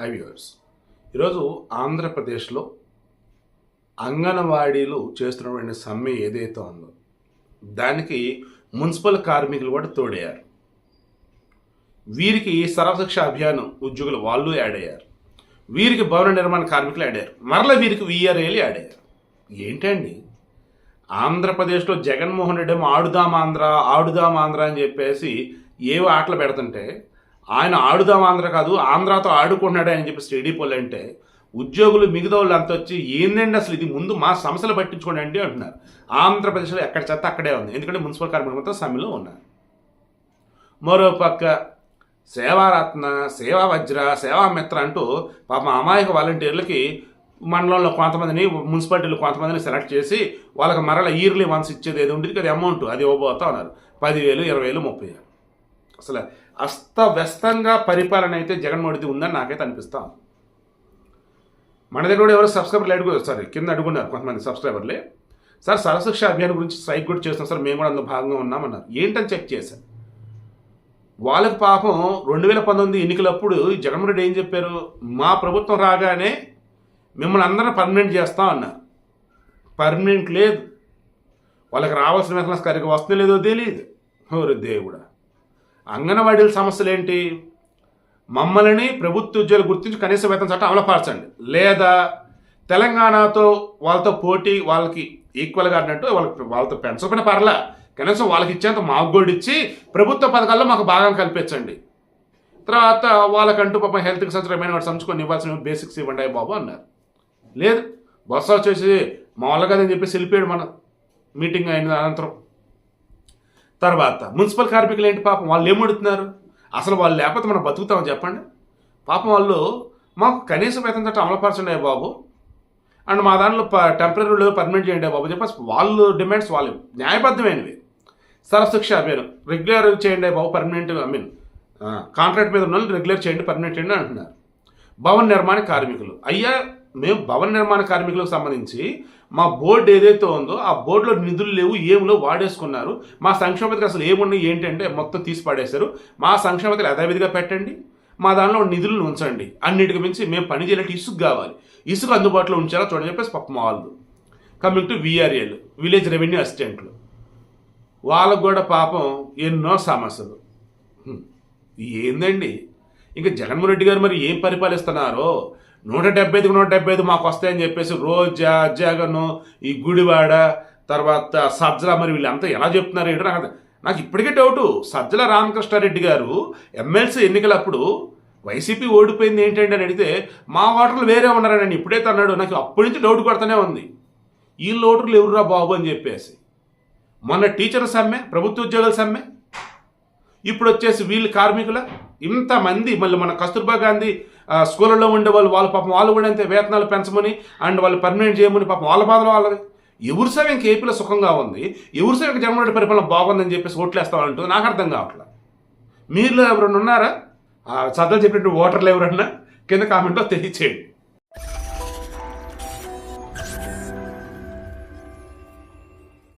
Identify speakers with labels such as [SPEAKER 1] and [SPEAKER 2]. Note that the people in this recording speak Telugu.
[SPEAKER 1] హై వ్యూవర్స్ ఈరోజు ఆంధ్రప్రదేశ్లో అంగన్వాడీలు చేస్తున్నటువంటి సమ్మె ఏదైతే ఉందో దానికి మున్సిపల్ కార్మికులు కూడా తోడయ్యారు. వీరికి సర్వశిక్ష అభియాన్ ఉద్యోగులు వాళ్ళు యాడ్ అయ్యారు. వీరికి భవన నిర్మాణ కార్మికులు యాడ్ అయ్యారు. మరలా వీరికి వీఆర్ఏలు యాడ్ అయ్యారు. ఏంటండి? ఆంధ్రప్రదేశ్లో జగన్మోహన్ రెడ్డి ఏమో ఆడుదాం ఆంధ్ర ఆడుదాం ఆంధ్ర అని చెప్పేసి ఏవో ఆటలు పెడుతుంటే ఆయన ఆడుదాం ఆంధ్ర కాదు ఆంధ్రాతో ఆడుకున్నాడే అని చెప్పి స్టడీ పోల్ అంటే ఉద్యోగులు మిగతా వాళ్ళు అంత వచ్చి ఏందండి అసలు ఇది ముందు మా సమస్యలు పట్టించుకోండి అంటే అంటున్నారు. ఆంధ్రప్రదేశ్లో ఎక్కడ చెత్త అక్కడే ఉంది. ఎందుకంటే మున్సిపల్ కార్మికులతో సమ్మెలో ఉన్నారు. మరోపక్క సేవారత్న సేవా వజ్ర సేవా మిత్ర అంటూ పాప అమాయక వాలంటీర్లకి మండలంలో కొంతమందిని మున్సిపాలిటీలో కొంతమందిని సెలెక్ట్ చేసి వాళ్ళకి మరల ఇయర్లీ వన్స్ ఇచ్చేది ఏది ఉంటుంది కదా అమౌంట్ అది ఇవ్వబోతా ఉన్నారు. పదివేలు ఇరవై వేలు ముప్పై వేలు. అసలు అస్తవ్యస్తంగా పరిపాలన అయితే జగన్మోహన్ది ఉందని నాకైతే అనిపిస్తాం. మన దగ్గర కూడా ఎవరు సబ్స్క్రైబర్లు అడుగు సారీ కింద అడుగున్నారు కొంతమంది సబ్స్క్రైబర్లే. సార్ సరశిక్ష అభియాన్ గురించి స్ట్రైక్ కూడా చేస్తున్నాం సార్ మేము కూడా అందులో భాగంగా ఉన్నామన్నారు. ఏంటని చెక్ చేశాను వాళ్ళకి పాపం రెండు వేల పంతొమ్మిది ఎన్నికలప్పుడు జగన్మోహన్ రెడ్డి ఏం చెప్పారు? మా ప్రభుత్వం రాగానే మిమ్మల్ని అందరం పర్మనెంట్ చేస్తాం అన్నారు. పర్మనెంట్ లేదు. వాళ్ళకి రావాల్సిన వేతనం సరిగ్గా వస్తుందో లేదో తెలియదు ఎవరు దేవుడా. అంగన్వాడీల సమస్యలు ఏంటి మమ్మల్ని ప్రభుత్వ ఉద్యోగులు గుర్తించి కనీస వేతన చట్టం అమలుపరచండి. లేదా తెలంగాణతో వాళ్ళతో పోటీ వాళ్ళకి ఈక్వల్గా అన్నట్టు వాళ్ళకి వాళ్ళతో పెంచకపోయిన పర్లా. కనీసం వాళ్ళకి ఇచ్చేంత మాకు గోల్డ్ ఇచ్చి ప్రభుత్వ పథకాల్లో మాకు భాగం కల్పించండి. తర్వాత వాళ్ళకంటూ పాపం హెల్త్కి సంచరమైన వాడు సంచుకొని ఇవ్వాల్సిన బేసిక్స్ ఇవ్వండి బాబు అన్నారు. లేదు. బస్సు వచ్చేసి మామూలుగా అని చెప్పేసి వెళ్ళిపోయాడు మన మీటింగ్ అయిన అనంతరం. తర్వాత మున్సిపల్ కార్మికులు ఏంటి పాపం? వాళ్ళు ఏమడుతున్నారు? అసలు వాళ్ళు లేకపోతే మనం బతుకుతామని చెప్పండి. పాపం వాళ్ళు మాకు కనీస వేతన తట్టు అమలుపరచండి బాబు. అండ్ మా దాంట్లో టెంపరీలో పర్మనెంట్ చేయండి బాబు. చెప్పేసి వాళ్ళు డిమాండ్స్ వాళ్ళు న్యాయబద్ధమైనవి. సరశిక్ష మీరు రెగ్యులర్ చేయండి బాబు పర్మనెంట్ ఐ మీన్ కాంట్రాక్ట్ మీద ఉన్న వాళ్ళు రెగ్యులర్ చేయండి పర్మనెంట్ చేయండి అంటున్నారు. భవన నిర్మాణ కార్మికులు. అయ్యా మేము భవన నిర్మాణ కార్మికులకు సంబంధించి మా బోర్డు ఏదైతే ఉందో ఆ బోర్డులో నిధులు లేవు ఏం లేవు వాడేసుకున్నారు. మా సంక్షేమ పథకాలు అసలు ఏమున్నాయి ఏంటంటే మొత్తం తీసి పాడేశారు. మా సంక్షేమ పథకాలు యథావిధిగా పెట్టండి. మా దానిలో నిధులను ఉంచండి. అన్నిటికి మించి మేము పని చేయాలంటే ఇసుక కావాలి. ఇసుక అందుబాటులో ఉంచారా చూడని చెప్పేసి పక్క వాళ్ళు. కమింగ్ టు విఆర్ఏలు విలేజ్ రెవెన్యూ అసిస్టెంట్లు వాళ్ళకు కూడా పాపం ఎన్నో సమస్యలు. ఏందండి? ఇంకా జగన్మోహన్ రెడ్డి గారు మరి ఏం పరిపాలిస్తున్నారో? నూట డెబ్బై ఐదుకు నూట డెబ్బై ఐదు మాకు వస్తాయని చెప్పేసి రోజా జగన్ ఈ గుడివాడ తర్వాత సజ్జల మరి వీళ్ళంతా ఎలా చెప్తున్నారు ఏంటో నాకు నాకు ఇప్పటికే డౌటు. సజ్జల రామకృష్ణారెడ్డి గారు ఎమ్మెల్సీ ఎన్నికలప్పుడు వైసీపీ ఓడిపోయింది ఏంటంటే అని అడిగితే మా ఓటర్లు వేరే ఉన్నారని ఇప్పుడైతే అన్నాడు. నాకు అప్పటి నుంచి డౌట్ కొడతానే ఉంది. ఈ ఓటర్లు ఎవరురా బాబు అని చెప్పేసి. మొన్న టీచర్ సమ్మె ప్రభుత్వ ఉద్యోగుల సమ్మె ఇప్పుడు వచ్చేసి వీళ్ళు కార్మికుల ఇంతమంది మళ్ళీ మన కస్తూర్బా గాంధీ స్కూళ్ళలో ఉండే వాళ్ళు వాళ్ళ పాపం వాళ్ళు కూడా అంతే వేతనాలు పెంచమని అండ్ వాళ్ళు పర్మనెంట్ చేయమని పాపం వాళ్ళ బాధలు వాళ్ళది ఎవరి సభ ఇంక ఏపీలో సుఖంగా ఉంది ఎవరి సభ ఇంక జగన్మోహన్ పరిపాలన బాగుందని చెప్పేసి ఓట్లేస్తామంటుంది నాకు అర్థం కావట్లేదు మీరు ఎవరన్నా ఉన్నారా? చదువులు చెప్పినట్టు ఓటర్లు ఎవరన్నా? కింద కామెంట్లో తెలియచేయండి.